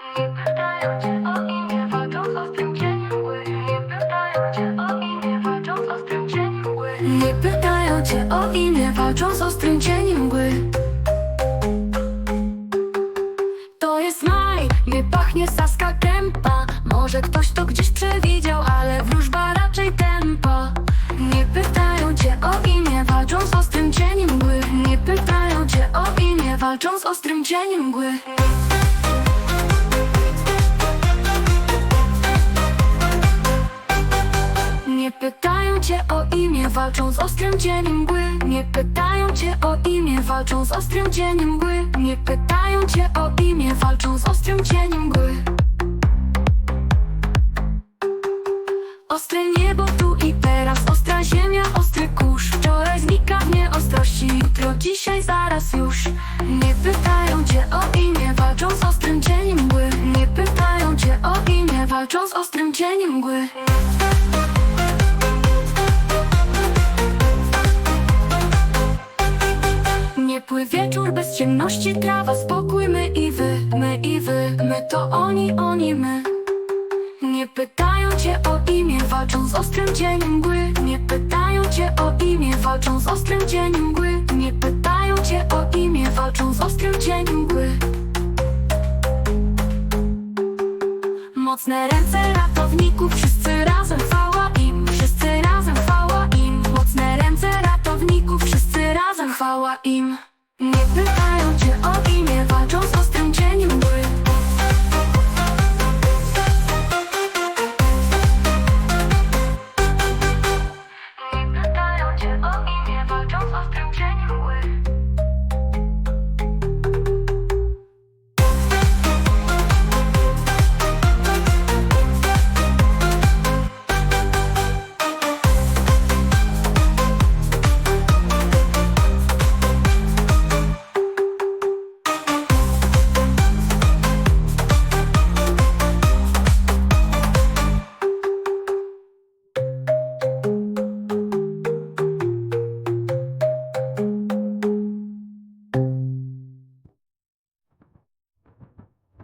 Nie pytają cię o imię, walczą z ostrym cieniem mgły. Nie pytają cię o imię, walczą z ostrym cieniem cię o imię, cieniem mgły. To jest maj, nie pachnie saska kępa. Może ktoś to gdzieś przewidział, ale wróżba raczej tempo Nie pytają cię o imię, walczą z ostrym cieniem mgły Nie pytają cię o imię, walczą z ostrym cieniem mgły cię o imię, walczą z ostrym cieniem mgły. Nie pytają cię o imię, walczą z ostrym cieniem mgły. Nie pytają cię o imię, walczą z ostrym cieniem mgły. Ostre niebo tu i teraz, ostra ziemia, ostry kurz. Wczoraj znika w nieostrości, jutro, dzisiaj, zaraz już. Nie pytają cię o imię, walczą z ostrym cieniem mgły. Nie pytają cię o imię, walczą z ostrym Ciepły wieczór bez ciemności, trawa, spokój My i wy, my i wy, my to oni, oni, my. Nie pytają cię o imię, walczą z ostrym cieniem mgły. Nie pytają cię o imię, walczą z ostrym cieniem mgły. Nie pytają cię o imię, walczą z ostrym cieniem mgły. Mocne ręce ratowników, wszyscy razem chwała im Wszyscy razem chwała im. Mocne ręce ratowników, wszyscy razem chwała im. 你自爱又倨。